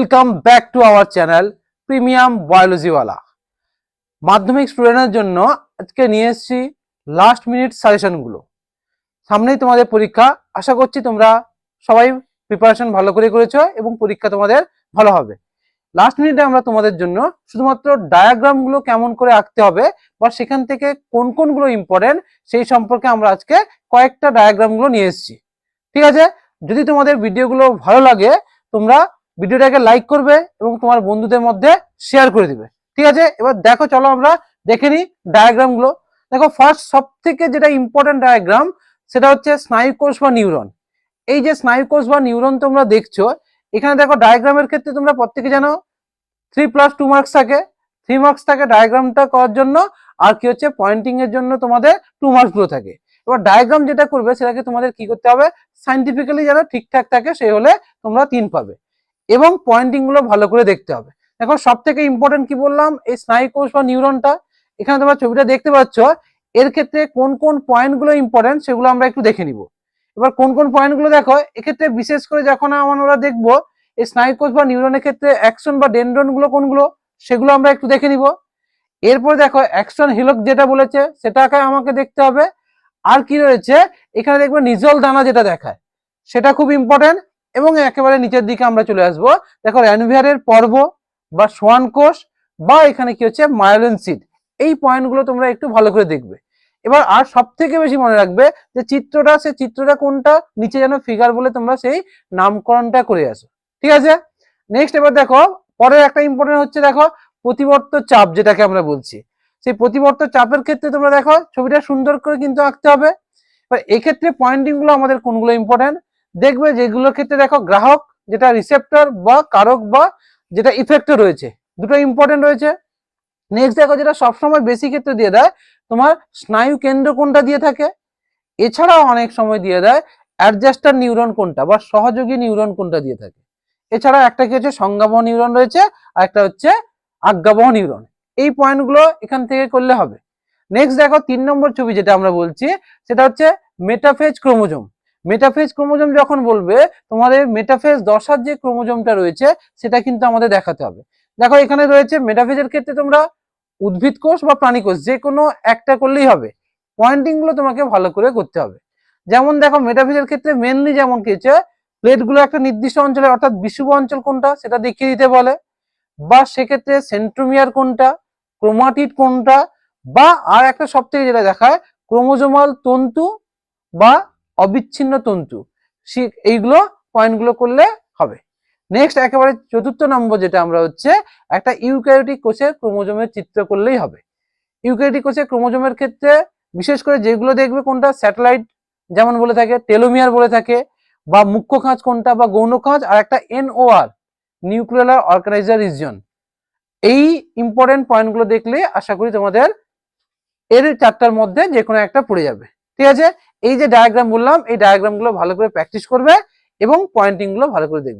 Welcome back to our channel premium বায়োলজিওয়ালা মাধ্যমিক স্টুডেন্টের জন্য আজকে নিয়ে এসেছি লাস্ট মিনিট সাজেশনগুলো সামনেই তোমাদের পরীক্ষা, আশা করছি তোমরা সবাই প্রিপারেশন ভালো করে করেছ এবং পরীক্ষা তোমাদের ভালো হবে। লাস্ট মিনিটে আমরা তোমাদের জন্য শুধুমাত্র ডায়াগ্রামগুলো কেমন করে আঁকতে হবে বা সেখান থেকে কোন কোনগুলো ইম্পর্টেন্ট সেই সম্পর্কে আমরা আজকে কয়েকটা ডায়াগ্রামগুলো নিয়ে এসেছি। ঠিক আছে? যদি তোমাদের ভিডিওগুলো ভালো লাগে, তোমরা ভিডিওটাকে লাইক করবে এবং তোমার বন্ধুদের মধ্যে শেয়ার করে দিবে। ঠিক আছে? এবার দেখো, চলো আমরা দেখে নিই ডায়াগ্রামগুলো দেখো ফার্স্ট সব থেকে যেটা ইম্পর্টেন্ট ডায়াগ্রাম সেটা হচ্ছে স্নায়ু কোষ বা নিউরন এই যে স্নায়ু কোষ বা নিউরন তোমরা দেখছ, এখানে দেখো ডায়াগ্রামের ক্ষেত্রে তোমরা প্রত্যেকে জানো থ্রি প্লাস টু মার্কস থাকে। থ্রি মার্কস থাকে ডায়াগ্রামটা করার জন্য, আর কি হচ্ছে পয়েন্টিং এর জন্য তোমাদের টু মার্কসগুলো থাকে। এবার ডায়াগ্রাম যেটা করবে, সেটাকে তোমাদের কি করতে হবে সাইন্টিফিক্যালি যেন ঠিকঠাক থাকে সেই হলে তোমরা তিন পাবে। এবং পয়েন্টিংগুলো ভালো করে দেখতে হবে। দেখো সব থেকে ইম্পর্টেন্ট কি বললাম? এই স্নায়ু কোষ বা নিউরনটা এখানে তোমরা ছবিটা দেখতে পাচ্ছ, এর ক্ষেত্রে কোন কোন পয়েন্টগুলো ইম্পর্টেন্ট সেগুলো আমরা একটু দেখে নিব। এবার কোন কোন পয়েন্টগুলো দেখো, এক্ষেত্রে বিশেষ করে যখন আমরা দেখব, এই স্নায়ু কোষ বা নিউরনের ক্ষেত্রে অ্যাকশন বা ডেন্ড্রনগুলো কোনগুলো, সেগুলো আমরা একটু দেখে নিব। এরপর দেখো অ্যাকশন হিলক যেটা বলেছে, সেটাকে আমাকে দেখতে হবে। আর কি রয়েছে, এখানে দেখবে নিজল দানা যেটা দেখায়, সেটা খুব ইম্পর্টেন্ট এবং একেবারে নিচের দিকে আমরা চলে আসব। দেখো র্যানভিয়ারের পর্ব বা সোয়ান কোষ বা এখানে কি হচ্ছে মায়োলিন সিড, এই পয়েন্টগুলো তোমরা একটু ভালো করে দেখবে। এবার আর সব থেকে বেশি মনে রাখবে যে চিত্রটা সে চিত্রটা কোনটা, নিচে যেন ফিগার বলে তোমরা সেই নামকরণটা করে আসো। ঠিক আছে? নেক্সট এবার দেখো, পরের একটা ইম্পর্টেন্ট হচ্ছে দেখো প্রতিবর্ত চাপ যেটাকে আমরা বলছি। সেই প্রতিবর্ত চাপের ক্ষেত্রে তোমরা দেখো ছবিটা সুন্দর করে কিন্তু আঁকতে হবে। এবার এক্ষেত্রে পয়েন্টিংগুলো আমাদের কোনগুলো ইম্পর্টেন্ট দেখবে যেগুলোর ক্ষেত্রে দেখো গ্রাহক যেটা রিসেপ্টর বা কারক বা যেটা ইফেক্টর রয়েছে, দুটো ইম্পর্টেন্ট রয়েছে। নেক্সট দেখো যেটা সবসময় বেশি ক্ষেত্রে দিয়ে দেয়, তোমার স্নায়ু কেন্দ্র কোনটা দিয়ে থাকে? এছাড়াও অনেক সময় দিয়ে দেয় অ্যাডজাস্টার নিউরন কোনটা বা সহযোগী নিউরন কোনটা দিয়ে থাকে। এছাড়া একটা কি হচ্ছে? সংজ্ঞাবহ নিউরন রয়েছে আর একটা হচ্ছে আজ্ঞাবহ নিউরন এই পয়েন্টগুলো এখান থেকে করলে হবে। নেক্সট দেখো তিন নম্বর ছবি যেটা আমরা বলছি, সেটা হচ্ছে মেটাফেজ ক্রোমোজোম মেটাফেজ ক্রোমোজোম যখন বলবে, তোমাদের মেটাফেজ দশার যে ক্রোমোজোমটা রয়েছে, সেটা কিন্তু আমাদের দেখাতে হবে। দেখো, এখানে রয়েছে মেটাফেজের ক্ষেত্রে তোমরা উদ্ভিদ কোষ বা প্রাণী কোষ, যে কোনো একটা করলেই হবে। পয়েন্টিংগুলো তোমাকে ভালো করে করতে হবে। যেমন দেখো মেটাফেজের ক্ষেত্রে মেনলি যেমন কি হচ্ছে প্লেটগুলো একটা নির্দিষ্ট অঞ্চলে, অর্থাৎ বিষুব অঞ্চল কোনটা, সেটা দেখিয়ে দিতে বলে। বা সেক্ষেত্রে সেন্ট্রোমিয়ার কোনটা ক্রোমাটিড কোনটা, বা আর একটা সব থেকে যেটা দেখায় ক্রোমোজোমাল তন্তু বা অবিচ্ছিন্ন তন্তু। এইগুলো পয়েন্টগুলো করলে হবে। নেক্সট একেবারে চতুর্থ নম্বর যেটা আমরা হচ্ছে একটা ইউক্যারিওটিক কোষের ক্রোমোজোমের চিত্র করলেই হবে। ইউক্যারিওটিক কোষের ক্রোমোজোমের ক্ষেত্রে বিশেষ করে যেগুলো দেখবে কোনটা স্যাটেলাইট যেমন বলে থাকে, টেলোমিয়ার বলে থাকে, বা মুখ্য খাঁজ কোনটা, বা গৌণ খাঁজ আর একটা এনওআর, নিউক্লিয়ার অর্গানাইজার রিজন এই ইম্পর্টেন্ট পয়েন্টগুলো দেখলে আশা করি তোমাদের এর চারটার মধ্যে যে কোনো একটা পড়ে যাবে। ঠিক আছে? এই যে ডায়াগ্রাম বললাম, এই ডায়াগ্রামগুলো ভালো করে প্র্যাকটিস করবে এবং পয়েন্টিংগুলো ভালো করে দেখবে।